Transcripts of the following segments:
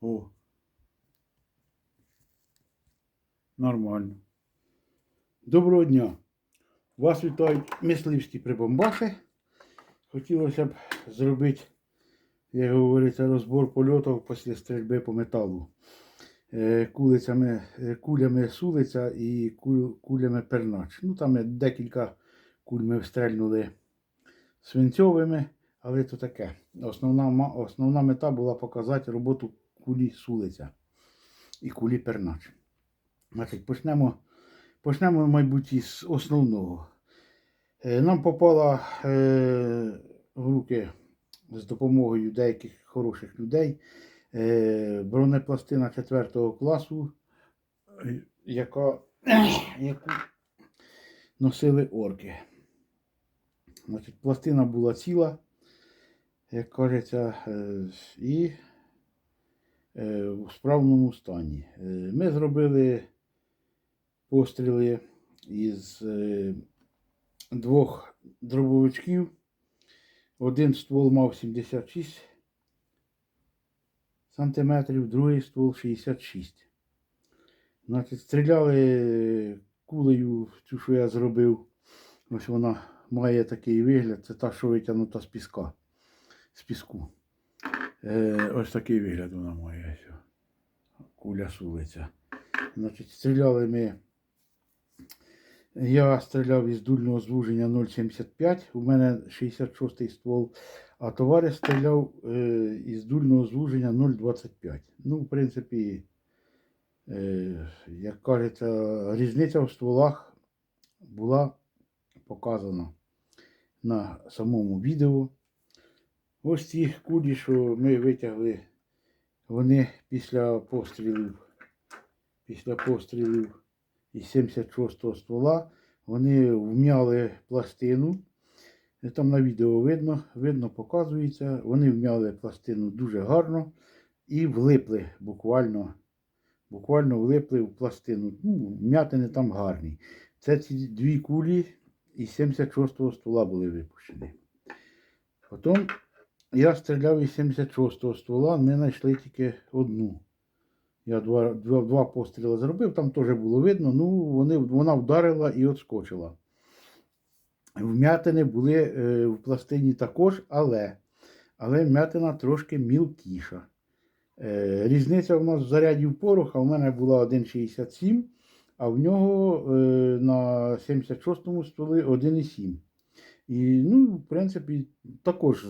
О. Нормально. Доброго дня. Вас вітають мисливські прибамбахи. Хотілося б зробити, як говориться, розбор польотів після стрільби по металу. Е, Кулицями, е, кулями сулиця і кулями пернач. Ну там декілька куль ми встрельнули свинцьовими, але то таке. Основна, основна мета була показати роботу кулі сулиця і кулі пернач. Значить, почнемо, почнемо, мабуть, із основного. Е, Нам попала е, в руки з допомогою деяких хороших людей е, бронепластина 4 класу, яка, яку носили орки. Значить, пластина була ціла, як кажеться, і е, в справному стані. Е, Ми зробили постріли із е, двох дробовичків. Один ствол мав 76 сантиметрів, другий ствол 66. Значить, стріляли кулею цю, що я зробив. Ось вона має такий вигляд. Це та, що витягнута з піска. З піску. Е, ось такий вигляд вона має. Куля сулиця. Значить, стріляли ми. Я стріляв із дульного звуження 0,75. У мене 66 ствол, а товариш стріляв е, із дульного звуження 0,25. Ну, в принципі, е, як кажеться, різниця в стволах була показана на самому відео. Ось ці кулі, що ми витягли, вони після пострілів, після пострілів із 76-го ствола, вони вм'яли пластину. Там на відео видно, видно, показується. Вони вм'яли пластину дуже гарно і влипли буквально, буквально влипли в пластину. Ну, м'ятини там гарні. Це ці дві кулі із 76-го ствола були випущені. Потім я стріляв із 76-го ствола, ми знайшли тільки одну. Я два, два, два постріли зробив, там теж було видно, ну вони, вона вдарила і отскочила. Вмятини були е, в пластині також, але, але вмятина трошки мілкіша. Е, різниця в нас в заряді пороха, у мене була 1,67, а в нього е, на 76-му стволи 1,7. І, ну, в принципі, також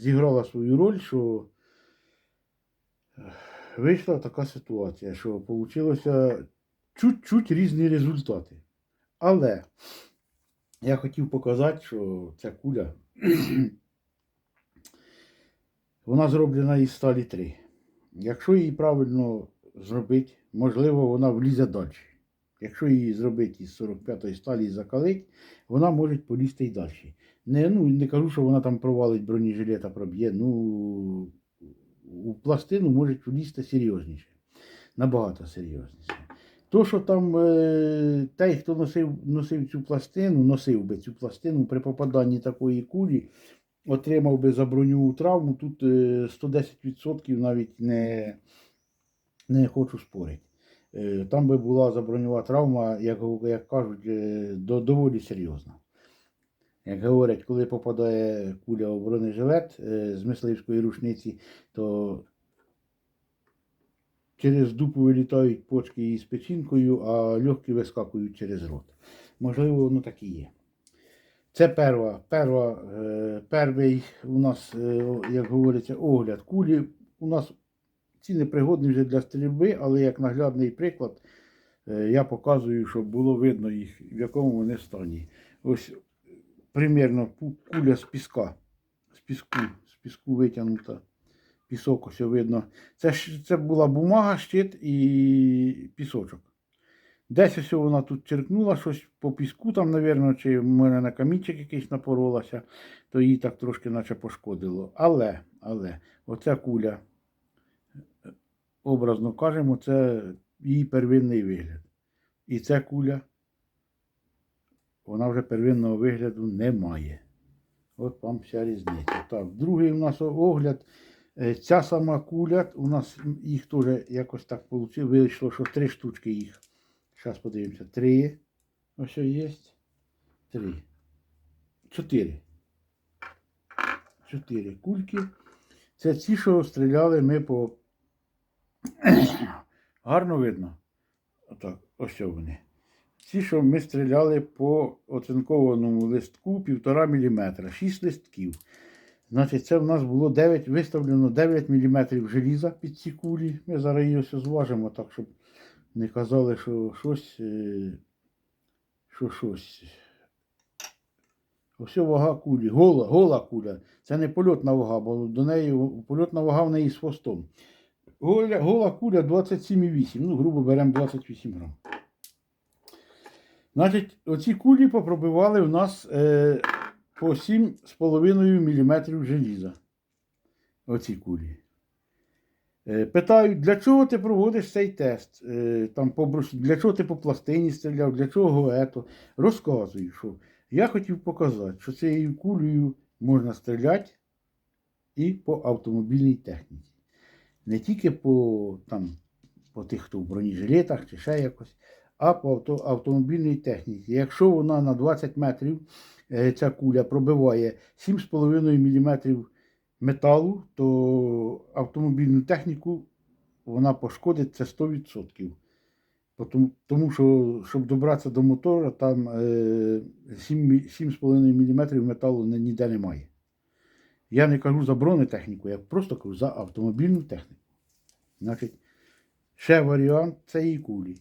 зіграла свою роль, що вийшла така ситуація, що вийшло чуть-чуть різні результати. Але я хотів показати, що ця куля вона зроблена із сталі 3. Якщо її правильно зробити, можливо, вона влізе далі. Якщо її зробити із 45-ї сталі і закалить, вона може полізти й далі. Не, ну, не кажу, що вона там провалить бронежилета, проб'є. Ну, у пластину може влізти серйозніше. Набагато серйозніше. То, що там е, той, хто носив, носив цю пластину, носив би цю пластину при попаданні такої кулі, отримав би за броню травму, тут е, 110% навіть не, не хочу спорити. Е, Там би була заброньова травма, як, як кажуть, е, до, доволі серйозна. Як говорять, коли попадає куля у бронежилет е, з мисливської рушниці, то через дупу вилітають почки із печінкою, а легкі вискакують через рот. Можливо, воно так і є. Це перва, перва, перший у нас, як говориться, огляд кулі. У нас ці непригодні вже для стрільби, але як наглядний приклад, е, я показую, щоб було видно їх, в якому вони стані. Ось примірно куля з піска, з піску, з піску витягнута. Пісок ось видно. Це, це була бумага, щит і пісочок. Десь ось вона тут черкнула щось по піску, там, мабуть, чи в мене на камінчик якийсь напоролася, то її так трошки наче пошкодило. Але, але, оця куля, е, образно кажемо, це її первинний вигляд. І ця куля, вона вже первинного вигляду не має. От вам вся різниця. Так, другий у нас огляд. Е, Ця сама куля, у нас їх теж якось так вийшло, вийшло, що три штучки їх. Зараз подивимося. Три. Ось є. Три. Чотири. Чотири кульки. Це ті, що стріляли ми по. Гарно видно. Отак, ось вони. Ці, що ми стріляли по оцинкованому листку 1,5 мм, 6 листків. Значить, це в нас було 9, виставлено 9 мм желіза під ці кулі. Ми зараз її ось зважимо, так, щоб не казали, що щось. е, Що щось. Ось вага кулі, гола, гола куля. Це не польотна вага, бо до неї польотна вага в неї з хвостом. Гола, куля 27,8. Ну, грубо беремо 28 грам. Значить, оці кулі попробивали в нас е, по 7,5 мм желіза. Оці кулі. Е, питають, для чого ти проводиш цей тест? Е, там, по, для чого ти по пластині стріляв, для чого ето? Розказую, що я хотів показати, що цією кулею можна стріляти і по автомобільній техніці. Не тільки по, там, по тих, хто в бронежилетах чи ще якось, а по авто, автомобільній техніці. Якщо вона на 20 метрів е, ця куля пробиває 7,5 мм металу, то автомобільну техніку вона пошкодить це 100%. Тому, тому що, щоб добратися до мотора, там е, 7, 7,5 мм металу ніде немає. Я не кажу за бронетехніку, я просто кажу за автомобільну техніку. Значить, ще варіант цієї кулі.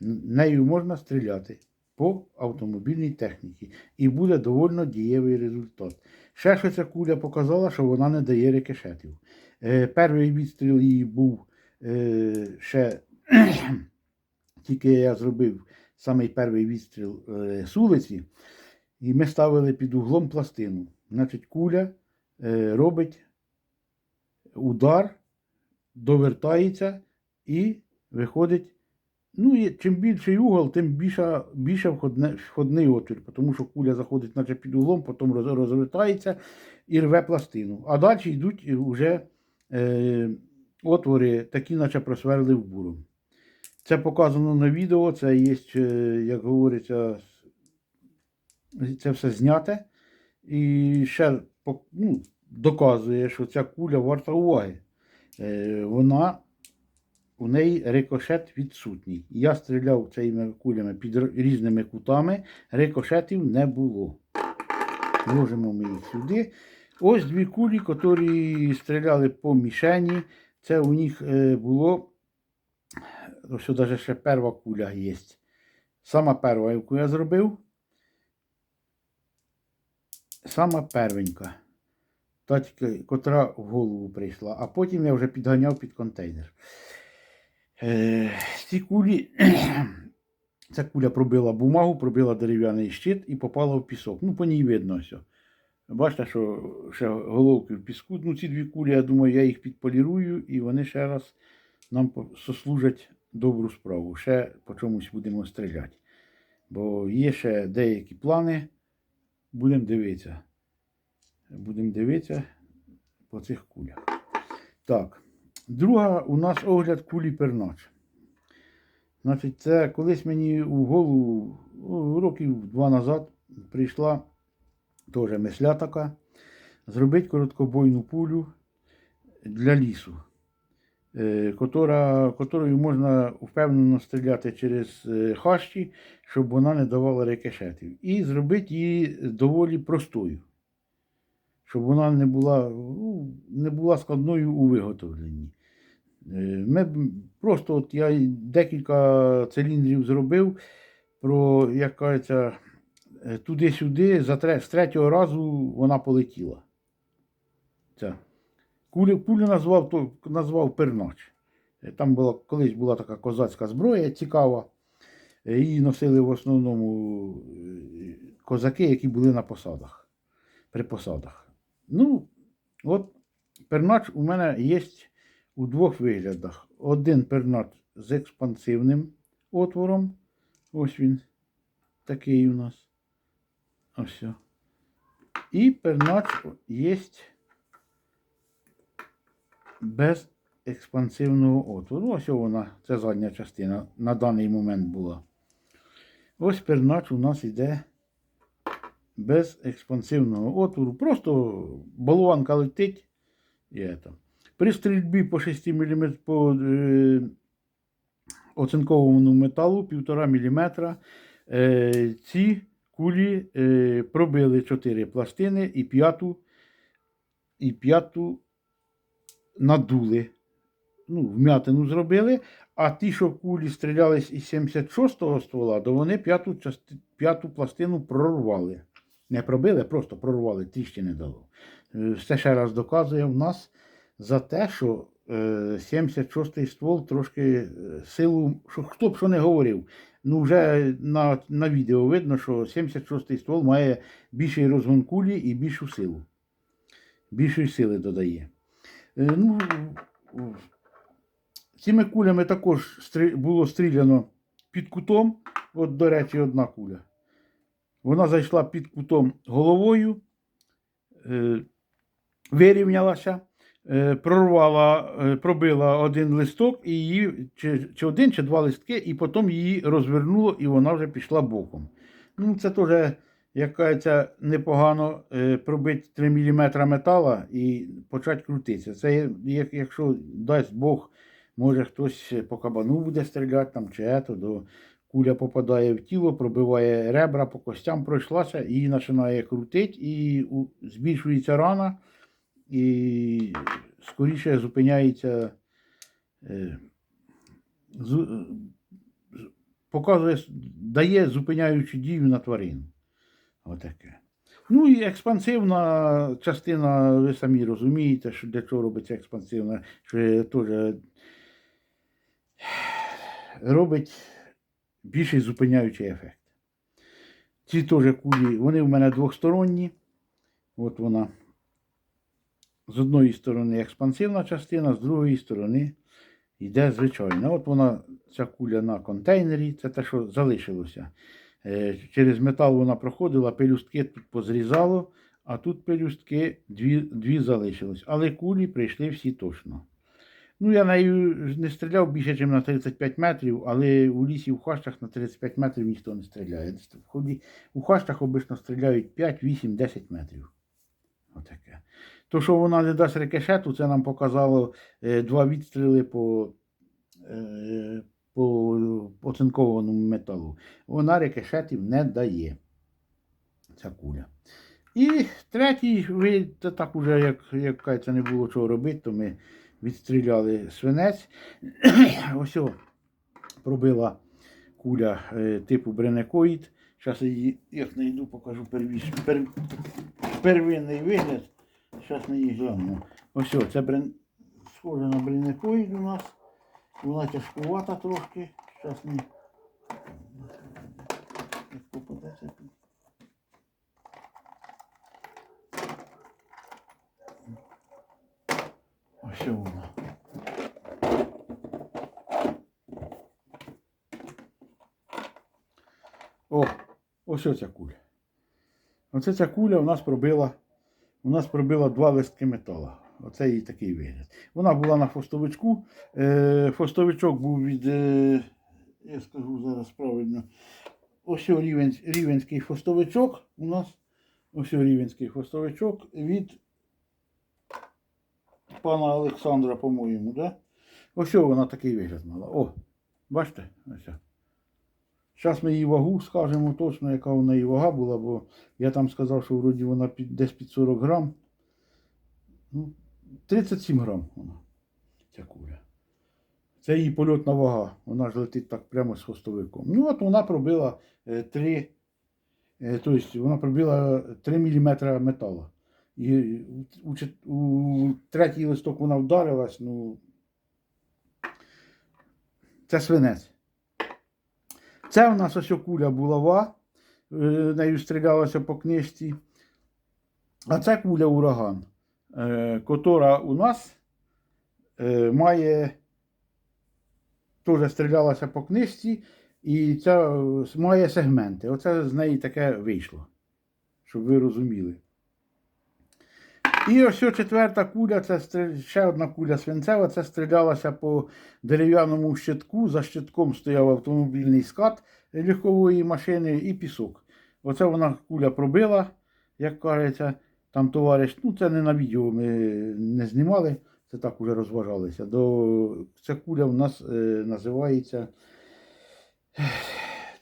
Нею можна стріляти по автомобільній техніці. І буде довольно дієвий результат. Ще що ця куля показала, що вона не дає рикошетів. Е, перший відстріл її був е, ще тільки я зробив самий перший відстріл е, з вулиці, і ми ставили під углом пластину. Значить, куля робить удар, довертається і виходить. Ну, і чим більший угол, тим більше, більше входне, входний отвір, тому що куля заходить наче під углом, потім роз, розвертається і рве пластину. А далі йдуть вже е, отвори, такі, наче просверлив буром. Це показано на відео, це є, е, як говориться, це все зняте. І ще ну, доказує, що ця куля варта уваги. Е, Вона у неї рикошет відсутній. Я стріляв цими кулями під різними кутами, рикошетів не було. Вложимо ми їх сюди. Ось дві кулі, які стріляли по мішені. Це у них е, було. Ось навіть ще перша куля є. Сама перша, яку я зробив. Сама первенька. Та тільки, котра в голову прийшла, а потім я вже підганяв під контейнер. Е, ці кулі, ця куля пробила бумагу, пробила дерев'яний щит і попала в пісок. Ну, по ній видно все. Бачите, що ще головки в піску. Ну, ці дві кулі, я думаю, я їх підполірую і вони ще раз нам сослужать добру справу. Ще по чомусь будемо стріляти. Бо є ще деякі плани. Будемо дивитися. Будемо дивитися по цих кулях. Так. Друга у нас огляд кулі пернач. Значить, це колись мені у голову ну, років два назад прийшла теж мисля така. Зробити короткобойну пулю для лісу, котора, котрою можна впевнено стріляти через е, хащі, щоб вона не давала рикошетів. І зробити її доволі простою, щоб вона не була, ну, не була складною у виготовленні. Е, Ми просто от я декілька циліндрів зробив, про, як кажеться, е, туди-сюди, з третього разу вона полетіла. Ця. Кулю, кулю назвав, то, назвав пернач. Е, Там була, колись була така козацька зброя цікава. Е, Її носили в основному е, козаки, які були на посадах, при посадах. Ну, от пернач у мене є у двох виглядах. Один пернач з експансивним отвором. Ось він такий у нас. Ось. І пернач є без експансивного отвору. Ну, ось вона, це задня частина на даний момент була. Ось пернач у нас йде без експансивного отвору. Просто болванка летить. І это. При стрільбі по 6 мм по е, оцинкованому металу 1,5 мм е, ці кулі е, пробили 4 пластини і п'яту і п'яту надули. Ну, вмятину зробили, а ті, що кулі стрілялись із 76-го ствола, то вони п'яту, п'яту пластину прорвали. Не пробили, просто прорвали, тріщини дало. Е, Це ще раз доказує в нас за те, що е, 76-й ствол трошки е, силу, що хто б що не говорив. Ну, вже на, на відео видно, що 76-й ствол має більший розгон кулі і більшу силу. Більшої сили додає. Е, Ну, цими кулями також було стріляно під кутом. От, до речі, одна куля. Вона зайшла під кутом головою, е, вирівнялася, е, прорвала, е, пробила один листок, і її, чи, чи один, чи два листки, і потім її розвернуло, і вона вже пішла боком. Ну, це теж, як кажеться, непогано е, пробити 3 мм метала і почати крутитися. Це як, якщо дасть Бог, може хтось по кабану буде стріляти там, чи ето, до куля попадає в тіло, пробиває ребра, по костям пройшлася, її починає крутити, і збільшується рана, і скоріше зупиняється. Е, з- показує, дає зупиняючу дію на тварину. Отаке. Ну і експансивна частина, ви самі розумієте, що для чого робиться експансивна, що теж робить більший зупиняючий ефект. Ці теж кулі, вони в мене двосторонні. От вона. З одної сторони експансивна частина, з другої сторони йде звичайна. От вона, ця куля на контейнері, це те, що залишилося. Е, Через метал вона проходила, пелюстки тут позрізало, а тут пелюстки дві, дві залишилось. Але кулі прийшли всі точно. Ну, я нею не стріляв більше, ніж на 35 метрів, але у лісі в хащах на 35 метрів ніхто не стріляє. У хащах обично стріляють 5, 8, 10 метрів. Отаке. То, що вона не дасть рикошету, це нам показало е, два відстріли по, е, по оцинкованому металу. Вона рикошетів не дає. Ця куля. І третій вид, це так уже, як, як кажеться, не було чого робити, то ми відстріляли свинець. Ось о, пробила куля е, типу бренекоїд. Зараз її, як знайду, покажу первіш, пер, первинний вигляд. Зараз на її глянемо. Ось о, це брен, схоже на бренекоїд у нас. Вона тяжкувата трошки. Зараз ми. Ось вона. О, ось оця куля. Оце ця куля у нас пробила. У нас пробила два листки метала. Оце її такий вигляд. Вона була на фостовичку. Е, фостовичок був від. Е, я скажу зараз правильно. Ось рівень, рівенський фостовичок у нас. Ось рівенський фостовичок від пана Олександра, по-моєму, да? Ось вона такий вигляд мала. О, бачите? Ось. Зараз ми її вагу скажемо точно, яка у неї вага була, бо я там сказав, що вроді вона під, десь під 40 грам. Ну, 37 грам вона, ця куля. Це її польотна вага. Вона ж летить так прямо з хвостовиком. Ну, от вона пробила 3, тобто вона пробила 3 мм металу. І у, чет- у третій листок вона вдарилась, ну. Це свинець. Це у нас ось куля булава, е, нею стрілялася по книжці. А це куля ураган, е, котра у нас е, має теж стрілялася по книжці, і ця е, має сегменти. Оце з неї таке вийшло, щоб ви розуміли. І ось четверта куля, це ще одна куля свинцева, це стрілялася по дерев'яному щитку. За щитком стояв автомобільний скат легкової машини і пісок. Оце вона куля пробила, як кажеться, там товариш. Ну, це не на відео ми не знімали, це так уже розважалися. До... Ця куля в нас е, називається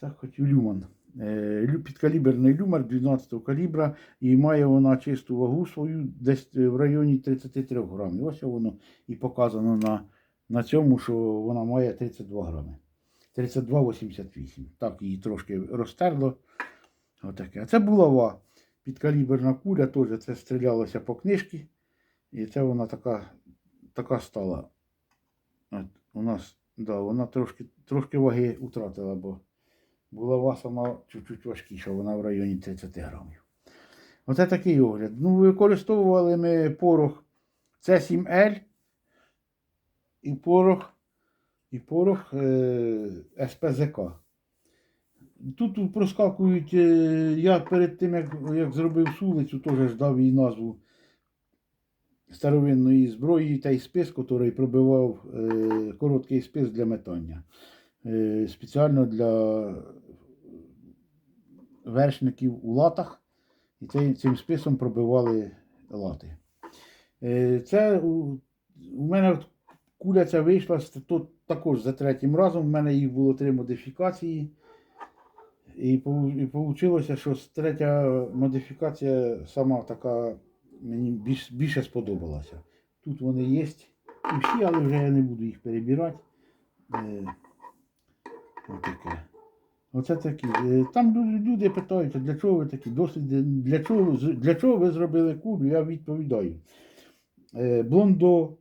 так, хоч Люман. Е, Підкаліберний люмер 12 калібра, і має вона чисту вагу свою десь в районі 33 грамів. Ось воно і показано на, на цьому, що вона має 32 грами. 32,88. Так, її трошки розтерло. Отаке. А це булава. Підкаліберна куля, теж це стрілялося по книжці. І це вона така, така стала. От, у нас, да, вона трошки, трошки ваги втратила, бо булава сама чуть-чуть важкіша, вона в районі 30 грамів. Оце такий огляд. Ну, використовували ми порох С7L і порох, і порох е, СПЗК. Тут проскакують, е, я перед тим, як, як зробив сулицю, теж ждав їй назву старовинної зброї та й спис, який пробивав е, короткий спис для метання. Е, спеціально для вершників у латах. І цей, цим списом пробивали лати. Е, це у, у мене куля ця вийшла тут також за третім разом. У мене їх було три модифікації. І вийшло, що третя модифікація сама така мені більш, більше сподобалася. Тут вони є і всі, але вже я не буду їх перебирати. Е, отаке. Оце такі. Е, Там люди питають, для чого ви такі досліди, для чого, для чого ви зробили кулю, я відповідаю. Е, Блондо,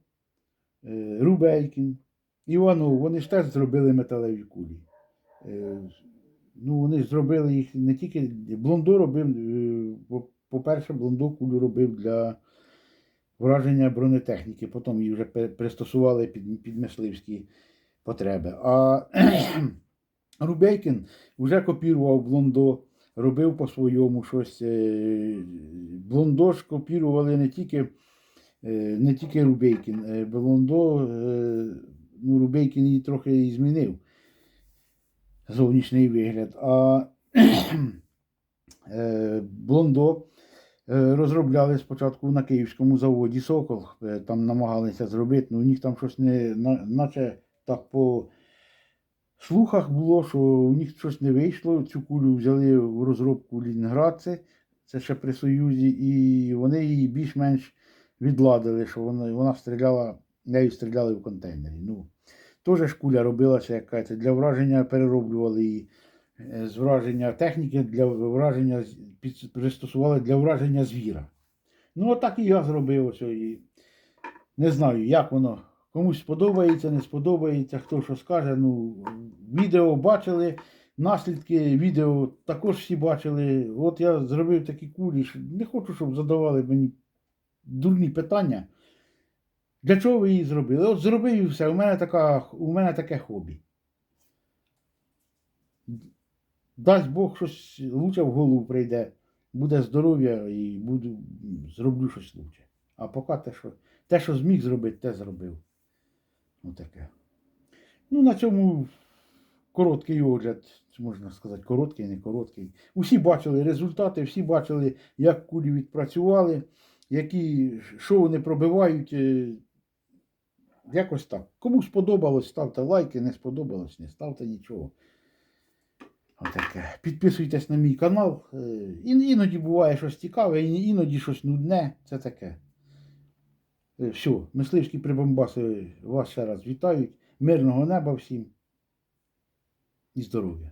Рубейкін, Іванов, вони ж теж зробили металеві кулі. Ну, вони зробили їх не тільки. Блондо робив, е, по- по-перше, Блондо кулю робив для враження бронетехніки, потім її вже пристосували під, під мисливські потреби. А Рубейкін вже копірував Блондо, робив по-своєму щось. е, Блондо ж копірували не тільки, е, не тільки Рубейкін. Блондо, ну, Рубейкін її трохи і змінив зовнішній вигляд. А е, Блондо е, розробляли спочатку на київському заводі Сокол. Е, Там намагалися зробити, ну у них там щось не, наче так по слухах було, що у них щось не вийшло. Цю кулю взяли в розробку лінінградці, це ще при Союзі, і вони її більш-менш відладили, що вона, вона стріляла, нею стріляли в контейнері. Ну, Теж ж куля робилася якась для враження, перероблювали її е, з враження техніки для враження пристосували для враження звіра. Ну, отак і я зробив ось. І не знаю, як воно. Комусь сподобається, не сподобається, хто що скаже. Ну, відео бачили, наслідки відео також всі бачили. От я зробив такі кулі. що Не хочу, щоб задавали мені дурні питання. Для чого ви її зробили? От зробив і все. У мене, така, у мене таке хобі. Дасть Бог щось лучше в голову прийде. Буде здоров'я і буду, зроблю щось лучше. А поки те, що, те, що зміг зробити, те зробив. Отаке. Ну, на цьому короткий огляд, можна сказати, короткий, не короткий. Усі бачили результати, всі бачили, як кулі відпрацювали, які, що вони пробивають. Якось так. Кому сподобалось, ставте лайки, не сподобалось, не ставте нічого. Отаке. Підписуйтесь на мій канал. Е, Іноді буває щось цікаве, іноді щось нудне. Це таке. Е, Все, мисливські прибамбаси вас ще раз вітають. Мирного неба всім і здоров'я.